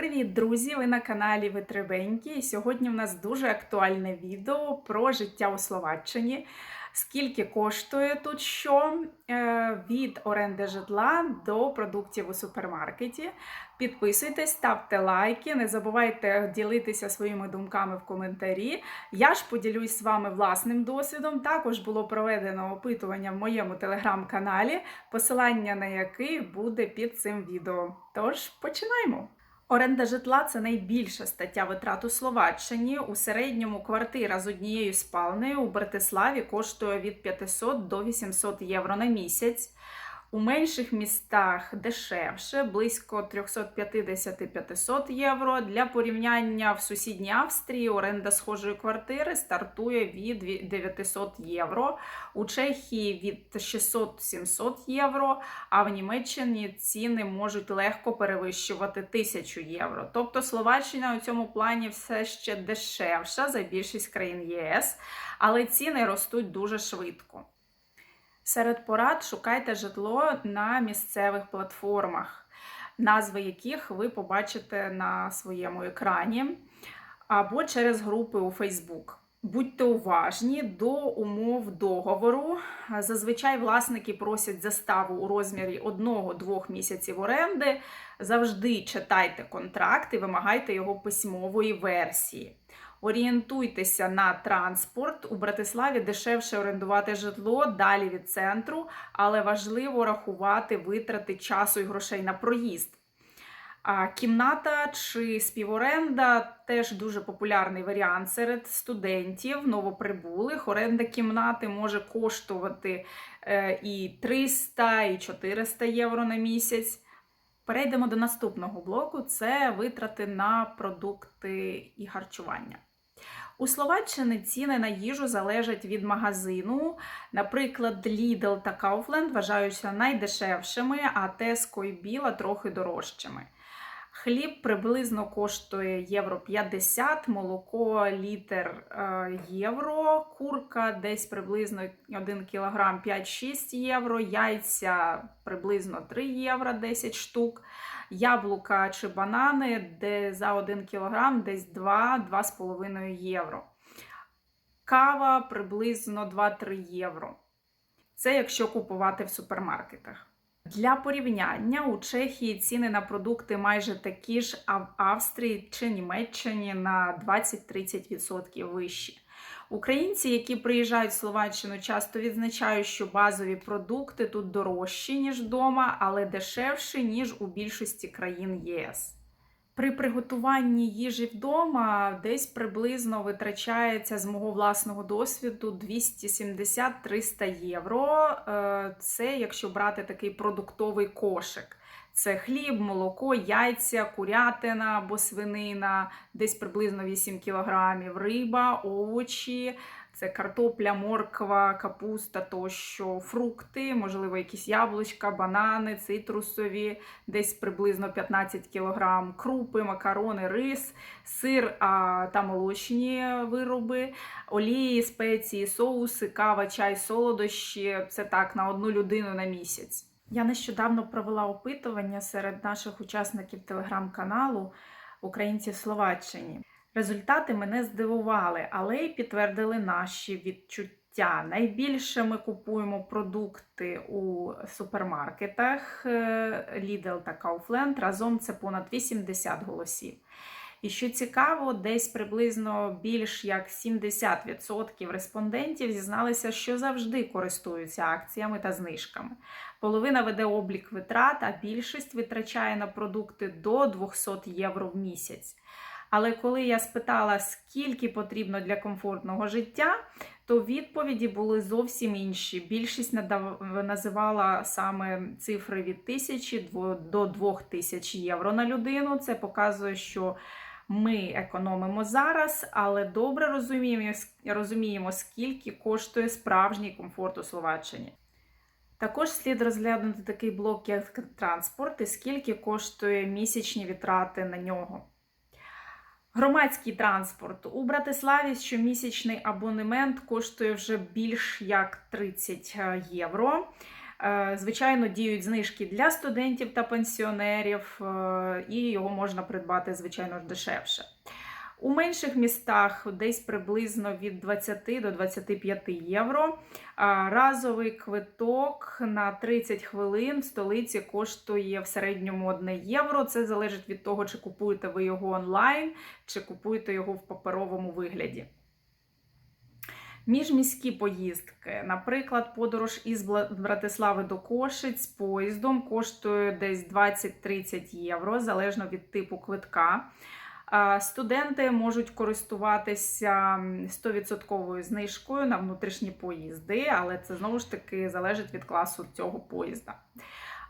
Привіт, друзі! Ви на каналі Витребенькі. І сьогодні в нас дуже актуальне відео про життя у Словаччині. Скільки коштує тут що е, від оренди житла до продуктів у супермаркеті. Підписуйтесь, ставте лайки, не забувайте ділитися своїми думками в коментарі. Я ж поділюсь з вами власним досвідом. Також було проведено опитування в моєму телеграм-каналі, посилання на який буде під цим відео. Тож починаємо! Оренда житла це найбільша стаття витрат у Словаччині. У середньому квартира з однією спальнею у Братиславі коштує від 500 до 800 євро на місяць. У менших містах дешевше, близько 350-500 євро. Для порівняння в сусідній Австрії оренда схожої квартири стартує від 900 євро, у Чехії від 600-700 євро, а в Німеччині ціни можуть легко перевищувати 1000 євро. Тобто Словаччина у цьому плані все ще дешевша за більшість країн ЄС, але ціни ростуть дуже швидко. Серед порад шукайте житло на місцевих платформах, назви яких ви побачите на своєму екрані, або через групи у Facebook. Будьте уважні до умов договору. Зазвичай власники просять заставу у розмірі 1-2 місяців оренди. Завжди читайте контракт і вимагайте його письмової версії. Орієнтуйтеся на транспорт. У Братиславі дешевше орендувати житло далі від центру, але важливо рахувати витрати часу і грошей на проїзд. А кімната чи співоренда теж дуже популярний варіант серед студентів, новоприбулих. Оренда кімнати може коштувати е, і 300, і 400 євро на місяць. Перейдемо до наступного блоку: це витрати на продукти і харчування. У Словаччині ціни на їжу залежать від магазину. Наприклад, Lidl та Kaufland вважаються найдешевшими, а Tesco і Біла трохи дорожчими. Хліб приблизно коштує євро 50, молоко літр євро, курка десь приблизно 1 кг 5-6 євро, яйця приблизно 3 євро 10 штук, яблука чи банани де за 1 кг десь 2-2,5 євро. Кава приблизно 2-3 євро. Це якщо купувати в супермаркетах. Для порівняння у Чехії ціни на продукти майже такі ж, а в Австрії чи Німеччині на 20-30% вищі. Українці, які приїжджають в Словаччину, часто відзначають, що базові продукти тут дорожчі, ніж вдома, але дешевші, ніж у більшості країн єС. При приготуванні їжі вдома десь приблизно витрачається з мого власного досвіду 270-300 євро. Е, це якщо брати такий продуктовий кошик. Це хліб, молоко, яйця, курятина або свинина, десь приблизно 8 кілограмів, риба, овочі, це картопля, морква, капуста тощо, фрукти, можливо, якісь яблучка, банани, цитрусові, десь приблизно 15 кг, крупи, макарони, рис, сир а, та молочні вироби, олії, спеції, соуси, кава, чай, солодощі. Це так на одну людину на місяць. Я нещодавно провела опитування серед наших учасників телеграм-каналу Українці Словаччині. Результати мене здивували, але й підтвердили наші відчуття. Найбільше ми купуємо продукти у супермаркетах е, Lidl та Kaufland. Разом це понад 80 голосів. І що цікаво, десь приблизно більш як 70% респондентів зізналися, що завжди користуються акціями та знижками. Половина веде облік витрат, а більшість витрачає на продукти до 200 євро в місяць. Але коли я спитала, скільки потрібно для комфортного життя, то відповіді були зовсім інші. Більшість називала саме цифри від 1000 до 2000 євро на людину. Це показує, що ми економимо зараз, але добре розуміємо, розуміємо, скільки коштує справжній комфорт у Словаччині. Також слід розглянути такий блок, як транспорт, і скільки коштує місячні витрати на нього. Громадський транспорт у Братиславі щомісячний абонемент коштує вже більш як 30 євро. Е, Звичайно, діють знижки для студентів та пенсіонерів, е, і його можна придбати, звичайно ж, дешевше. У менших містах десь приблизно від 20 до 25 євро. Разовий квиток на 30 хвилин в столиці коштує в середньому 1 євро. Це залежить від того, чи купуєте ви його онлайн, чи купуєте його в паперовому вигляді. Міжміські поїздки, наприклад, подорож із Братислави до Кошиць поїздом коштує десь 20-30 євро, залежно від типу квитка. Студенти можуть користуватися м, 100% знижкою на внутрішні поїзди, але це знову ж таки залежить від класу цього поїзда.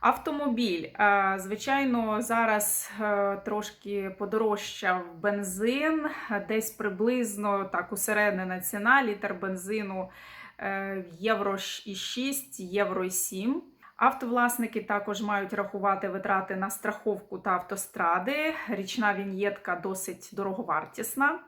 Автомобіль. Звичайно, зараз е, трошки подорожчав бензин, десь приблизно так усереднена ціна, літр бензину е, євро і 6, євро і 7. Автовласники також мають рахувати витрати на страховку та автостради. Річна віньєтка досить дороговартісна.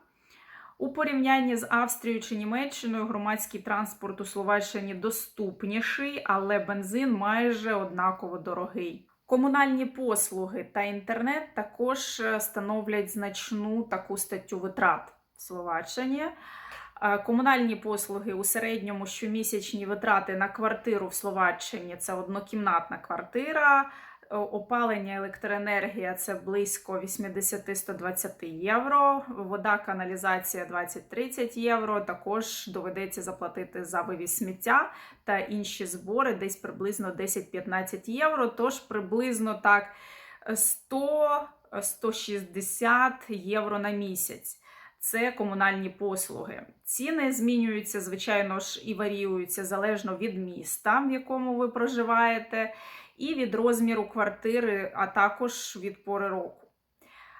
У порівнянні з Австрією чи Німеччиною громадський транспорт у Словаччині доступніший, але бензин майже однаково дорогий. Комунальні послуги та інтернет також е, становлять значну таку статтю витрат в Словаччині. Комунальні послуги у середньому щомісячні витрати на квартиру в Словаччині це однокімнатна квартира. Опалення, електроенергія це близько 80-120 євро. Вода, каналізація 20-30 євро. Також доведеться заплатити за вивіз сміття та інші збори десь приблизно 10-15 євро. Тож приблизно так 100-160 євро на місяць. Це комунальні послуги. Ціни змінюються, звичайно ж, і варіюються залежно від міста, в якому ви проживаєте, і від розміру квартири, а також від пори року.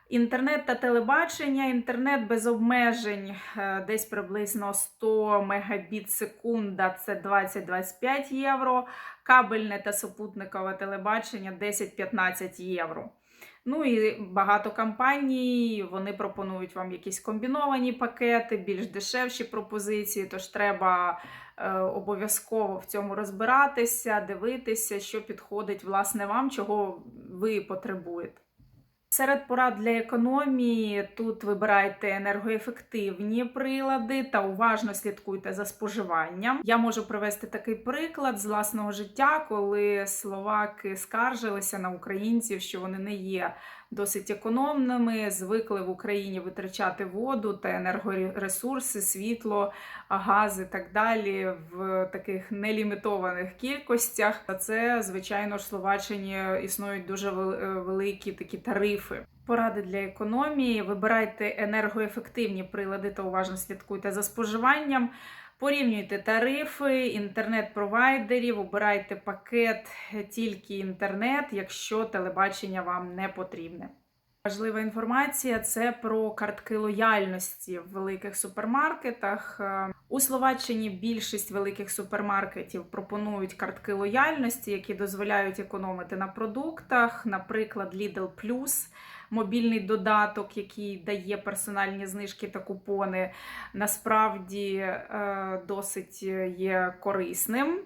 Інтернет та телебачення. Інтернет без обмежень е, десь приблизно 100 мегабіт секунда це 20-25 євро. Кабельне та супутникове телебачення 10-15 євро. Ну і багато компаній вони пропонують вам якісь комбіновані пакети, більш дешевші пропозиції. Тож треба е, обов'язково в цьому розбиратися, дивитися, що підходить власне вам, чого ви потребуєте. Серед порад для економії тут вибирайте енергоефективні прилади та уважно слідкуйте за споживанням. Я можу привести такий приклад з власного життя, коли словаки скаржилися на українців, що вони не є досить економними, звикли в Україні витрачати воду та енергоресурси, світло, газ і так далі в таких нелімітованих кількостях. Та це, звичайно в Словаччині існують дуже е, великі такі тарифи. Поради для економії. Вибирайте енергоефективні прилади та уважно слідкуйте за споживанням. Порівнюйте тарифи інтернет-провайдерів, обирайте пакет тільки інтернет, якщо телебачення вам не потрібне. Важлива інформація це про картки лояльності в великих супермаркетах. Е, У Словаччині більшість великих супермаркетів пропонують картки лояльності, які дозволяють економити на продуктах, наприклад, Lidl мобільний додаток, який дає персональні знижки та купони, насправді е, досить є корисним.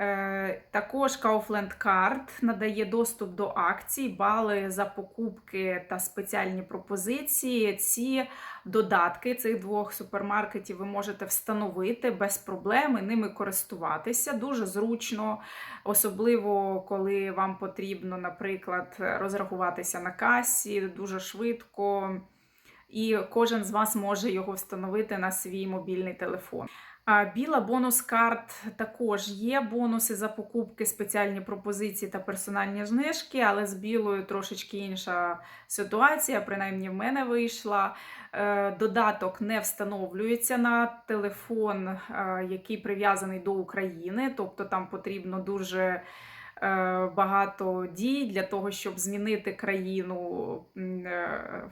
Е, Також Kaufland Card надає доступ до акцій, бали за покупки та спеціальні пропозиції. Ці додатки цих двох супермаркетів ви можете встановити без проблем і ними користуватися. Дуже зручно, особливо коли вам потрібно, наприклад, розрахуватися на касі дуже швидко. І кожен з вас може його встановити на свій мобільний телефон. Біла бонус карт також є бонуси за покупки, спеціальні пропозиції та персональні знижки, але з білою трошечки інша ситуація. Принаймні в мене вийшла. Е, Додаток не встановлюється на телефон, е, який прив'язаний до України, тобто там потрібно дуже е, багато дій для того, щоб змінити країну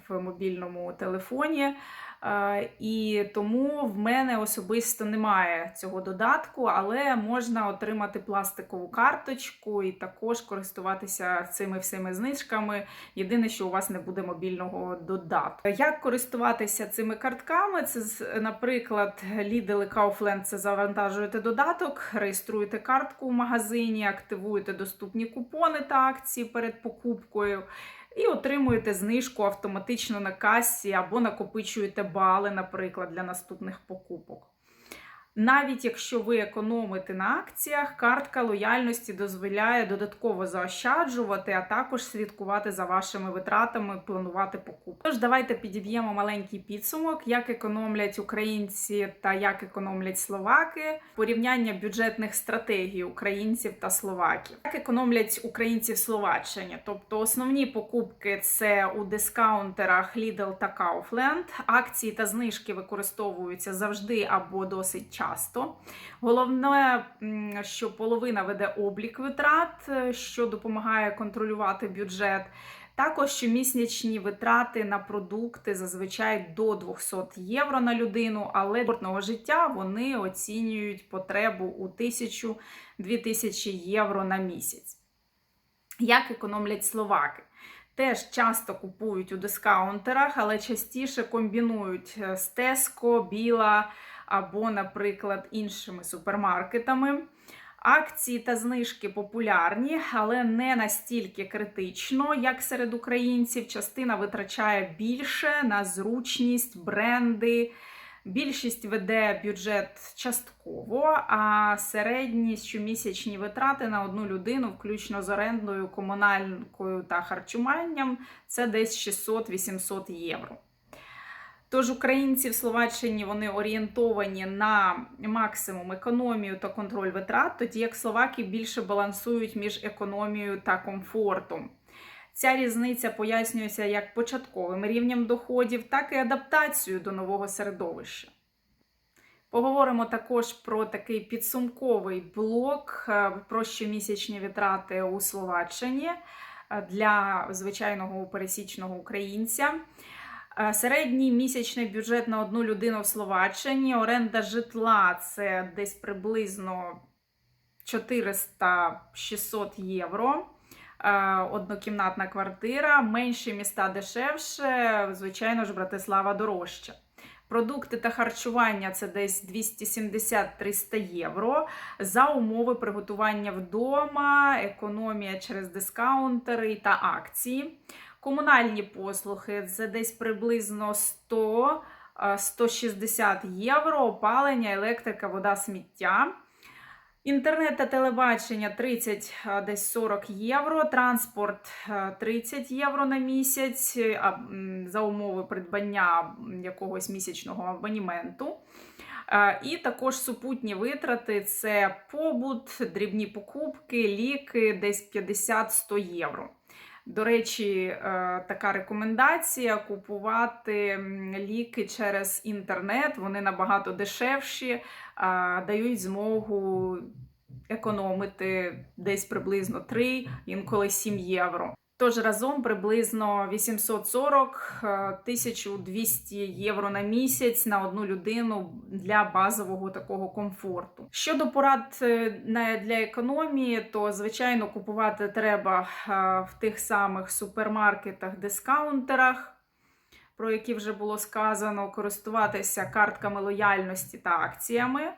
в мобільному телефоні. Е, І тому в мене особисто немає цього додатку, але можна отримати пластикову карточку і також користуватися цими всіми знижками. Єдине, що у вас не буде мобільного додатку. Як користуватися цими картками? Це, наприклад, Lidl і Kaufland – це завантажуєте додаток, реєструєте картку в магазині, активуєте доступні купони та акції перед покупкою. І отримуєте знижку автоматично на касі або накопичуєте бали, наприклад, для наступних покупок. Навіть якщо ви економите на акціях, картка лояльності дозволяє додатково заощаджувати, а також слідкувати за вашими витратами, планувати покупки. Тож давайте підіб'ємо маленький підсумок, як економлять українці та як економлять словаки, порівняння бюджетних стратегій українців та словаків. Як економлять українці в Словаччині? Тобто основні покупки це у дискаунтерах Lidl та Kaufland. Акції та знижки використовуються завжди або досить часто. Головне, що половина веде облік витрат, е, що допомагає контролювати бюджет. Також щомісячні витрати на продукти зазвичай до 200 євро на людину, але спортного життя вони оцінюють потребу у 1000-2000 євро на місяць. Як економлять словаки? Теж часто купують у дискаунтерах, але частіше комбінують е, з Tesco, Біла або, наприклад, іншими супермаркетами. Акції та знижки популярні, але не настільки критично, як серед українців. Частина витрачає більше на зручність, бренди. Більшість веде бюджет частково, а середні щомісячні витрати на одну людину, включно з орендою, комуналькою та харчуванням, це десь 600-800 євро. Тож українці в Словаччині вони орієнтовані на максимум економію та контроль витрат, тоді як словаки більше балансують між економією та комфортом. Ця різниця пояснюється як початковим рівнем доходів, так і адаптацією до нового середовища. Поговоримо також про такий підсумковий блок е, про щомісячні витрати у Словаччині е, для звичайного пересічного українця. Е, Середній місячний бюджет на одну людину в Словаччині. Оренда житла це десь приблизно 400-600 євро. Е, Однокімнатна квартира, менші міста дешевше, звичайно ж, Братислава дорожча. Продукти та харчування це десь 270-300 євро. За умови приготування вдома, економія через дискаунтери та акції. Комунальні послуги це десь приблизно 100 е, 160 євро, опалення, електрика, вода, сміття. Інтернет та телебачення 30 е, десь 40 євро, транспорт е, 30 євро на місяць е, за умови придбання якогось місячного абоніменту. Е, І також супутні витрати це побут, дрібні покупки, ліки, десь 50-100 євро. До речі, е, така рекомендація купувати ліки через інтернет. Вони набагато дешевші, а, дають змогу економити десь приблизно 3, інколи 7 євро. Тож разом приблизно 840 е, 1200 євро на місяць на одну людину для базового такого комфорту. Щодо порад е, для економії, то звичайно купувати треба е, в тих самих супермаркетах, дискаунтерах. Про які вже було сказано, користуватися картками лояльності та акціями.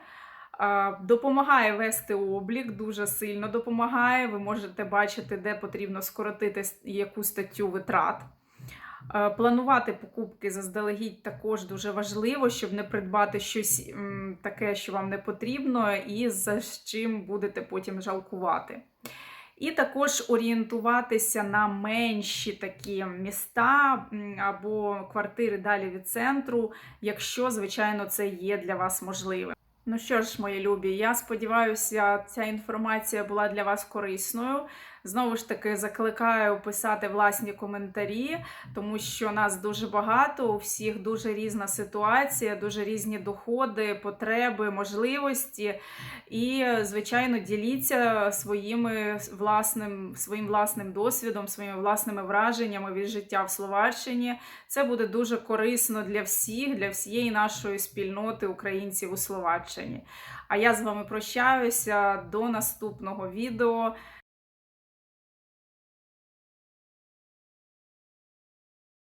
Допомагає вести облік, дуже сильно допомагає. Ви можете бачити, де потрібно скоротити яку статтю витрат. Е, Планувати покупки заздалегідь також дуже важливо, щоб не придбати щось таке, що вам не потрібно, і за чим будете потім жалкувати. І також орієнтуватися на менші такі міста або квартири далі від центру, якщо, звичайно, це є для вас можливим. Ну що ж, мої любі, я сподіваюся, ця інформація була для вас корисною. Знову ж таки, закликаю писати власні коментарі, тому що нас дуже багато, у всіх дуже різна ситуація, дуже різні доходи, потреби, можливості. І, звичайно, діліться своїми власним, своїм власним досвідом, своїми власними враженнями від життя в Словаччині. Це буде дуже корисно для всіх, для всієї нашої спільноти українців у Словаччині. А я з вами прощаюся до наступного відео.